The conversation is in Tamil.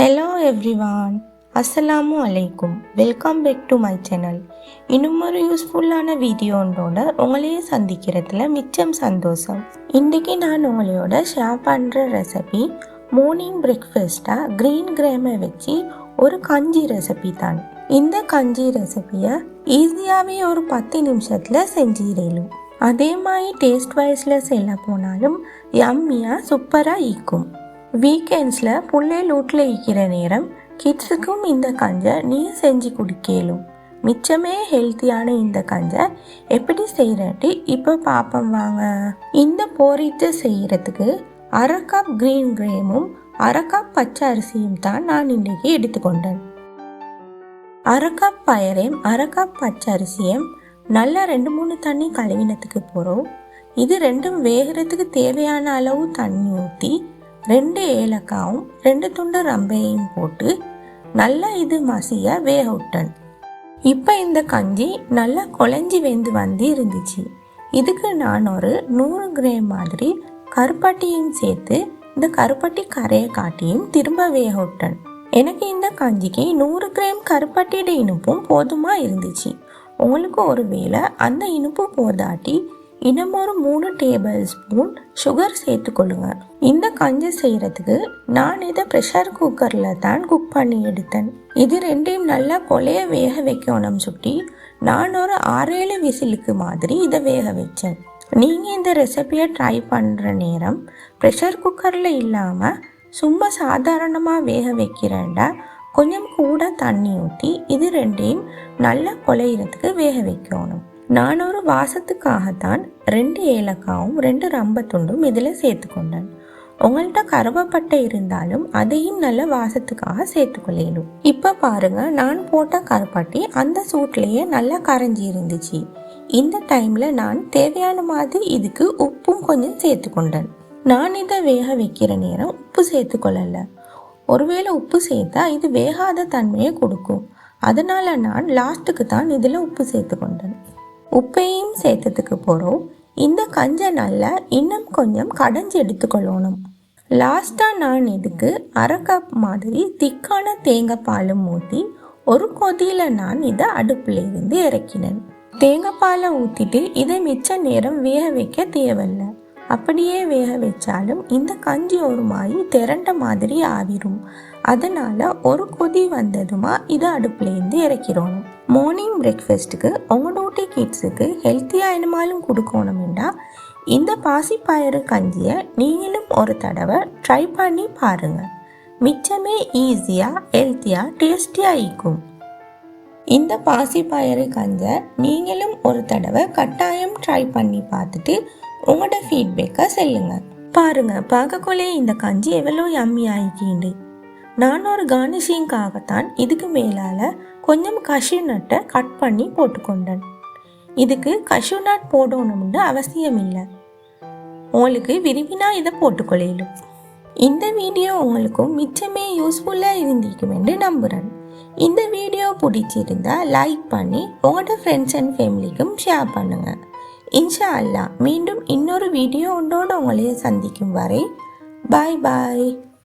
ஹலோ எவ்ரிவான் அஸ்ஸலாமு அலைக்கும் welcome back to my channel இன்னும் ஒரு யூஸ்ஃபுல்லான வீடியோன்றோட உங்களையே சந்திக்கிறதுல மிச்சம் சந்தோஷம். இன்றைக்கி நான் உங்களோட ஷேர் பண்ணுற ரெசிபி மார்னிங் பிரேக்ஃபாஸ்ட்டாக க்ரீன் கிரேமை வச்சு ஒரு கஞ்சி ரெசிபி தான். இந்த கஞ்சி ரெசிபியை ஈஸியாகவே ஒரு பத்து நிமிஷத்தில் செஞ்சிடலும். அதே மாதிரி டேஸ்ட் வைஸில் செல்ல போனாலும் யம்மியாக சூப்பராக ஈக்கும் வீக்கெண்ட்ஸில் புள்ளை லூட்டில் இருக்கிற நேரம் கிட்ஸுக்கும் இந்த கஞ்சை நீ செஞ்சு குடிக்கலும் மிச்சமே ஹெல்த்தியான இந்த கஞ்சை எப்படி செய்கிறட்டு இப்போ பார்ப்போம் வாங்க. இந்த போரிட்டு செய்கிறதுக்கு அரை கப் க்ரீன் கிரேமும் அரை கப் பச்சை அரிசியும் தான் நான் இன்றைக்கி எடுத்துக்கொண்டேன். அரை கப் பயரையும் அரை கப் பச்சை அரிசியும் நல்லா ரெண்டு மூணு தண்ணி கழுவினத்துக்கு போகிறோம் இது ரெண்டும் வேகிறதுக்கு தேவையான அளவு தண்ணி ஊற்றி ரெண்டு ஏலக்காவும் ரெண்டு துண்டு ரம்பையும் போட்டு நல்லா இது மசிய வேக விட்டேன். இப்போ இந்த கஞ்சி நல்லா குழஞ்சி வெந்து வந்து இருந்துச்சு. இதுக்கு நான் ஒரு நூறு கிராம் மாதிரி கருப்பட்டியும் சேர்த்து இந்த கருப்பட்டி கரையை காட்டியும் திரும்ப வேக விட்டேன். எனக்கு இந்த கஞ்சிக்கு நூறு கிராம் கருப்பட்டியோட இனிப்பும் போதுமாக இருந்துச்சு. உங்களுக்கு ஒரு வேளை அந்த இனிப்பு போதாட்டி இன்னும் ஒரு மூணு டேபிள் ஸ்பூன் சுகர் சேர்த்துக்கொள்ளுங்க இந்த கஞ்சி செய்கிறதுக்கு நான் இதை ப்ரெஷர் குக்கரில் தான் குக் பண்ணி எடுத்தேன். இது ரெண்டையும் நல்லா கொலைய வேக வைக்கணும் சுட்டி. நான் ஒரு ஆறேழு விசிலுக்கு மாதிரி இதை வேக வச்சேன். நீங்கள் இந்த ரெசிபியை ட்ரை பண்ணுற நேரம் ப்ரெஷர் குக்கரில் இல்லாமல் சும்மா சாதாரணமாக வேக வைக்கிறேன்டா கொஞ்சம் கூட தண்ணி ஊற்றி இது ரெண்டையும் நல்லா கொலையிறதுக்கு வேக வைக்கணும். நான் ஒரு வாசத்துக்காகத்தான் ரெண்டு ஏலக்காவும் ரெண்டு ரம்பத்துண்டும் இதில் சேர்த்துக்கொண்டேன். உங்கள்கிட்ட கருவப்பட்டை இருந்தாலும் அதையும் நல்ல வாசத்துக்காக சேர்த்துக்கொள்ளணும் இப்போ பாருங்க நான் போட்ட கருப்பட்டி அந்த சூட்லேயே நல்லா கரைஞ்சி இருந்துச்சு. இந்த டைமில் நான் தேவையான மாதிரி இதுக்கு உப்பும் கொஞ்சம் சேர்த்துக்கொண்டேன். நான் இதை வேக வைக்கிற நேரம் உப்பு சேர்த்துக்கொள்ளலை. ஒருவேளை உப்பு சேர்த்தா இது வேகாத தன்மையை கொடுக்கும். அதனால் நான் லாஸ்ட்டுக்கு தான் இதில் உப்பு சேர்த்துக்கொண்டேன். உப்பையும் சேர்த்ததுக்கு போகிறோம் இந்த கஞ்சை நல்லா இன்னும் கொஞ்சம் கடைஞ்சி எடுத்துக்கொள்ளணும். லாஸ்ட்டாக நான் இதுக்கு அரை கப் மாதிரி திக்கான தேங்காய் பாலும் ஊற்றி ஒரு கொதியில் நான் இதை அடுப்பில் இருந்து இறக்கினேன். தேங்காய் பாலை ஊற்றிட்டு இதை மிச்ச நேரம் வேக வைக்க தேவையில்லை. அப்படியே வேக வச்சாலும் இந்த கஞ்சி ஒரு மாதிரி திரண்ட மாதிரி ஆவிரும் அதனால் ஒரு கொதி வந்ததுமா இதை அடுப்புலேருந்து இறக்கிறோம். மார்னிங் பிரேக்ஃபாஸ்ட்டுக்கு உங்களோட கிட்ஸுக்கு ஹெல்த்தியாக என்னமாலும் கொடுக்கணுமெண்டா இந்த பாசிப்பயிறு கஞ்சியை நீங்களும் ஒரு தடவை ட்ரை பண்ணி பாருங்கள் மிச்சமே ஈஸியாக ஹெல்த்தியாக டேஸ்டியாக இருக்கும். இந்த பாசிப்பயிறு கஞ்சை நீங்களும் ஒரு தடவை கட்டாயம் ட்ரை பண்ணி பார்த்துட்டு உங்களோட ஃபீட்பேக்கை சொல்லுங்க. பாருங்கள் பார்க்கக்குள்ளே இந்த கஞ்சி எவ்வளோ யம்மி ஆகிக்கிண்டு நான் ஒரு கார்னிஷிங்காகத்தான் இதுக்கு மேலால் கொஞ்சம் கஷ்யூ நட்டை கட் பண்ணி போட்டுக்கொண்டேன். இதுக்கு கஷ்யூ நட் போடணும்னு அவசியம் இல்லை உங்களுக்கு விரும்பினா இதை போட்டுக்கொள்ளும் இந்த வீடியோ உங்களுக்கும் மிச்சமே யூஸ்ஃபுல்லாக இருந்திருக்கும் என்று நம்புகிறேன் இந்த வீடியோ பிடிச்சிருந்தா லைக் பண்ணி உங்களோட ஃப்ரெண்ட்ஸ் அண்ட் ஃபேமிலிக்கும் ஷேர் பண்ணுங்கள் இன்ஷா அல்லா மீண்டும் இன்னொரு வீடியோ ஒன்றோடு உங்களையே சந்திக்கும் வரை பாய் பாய்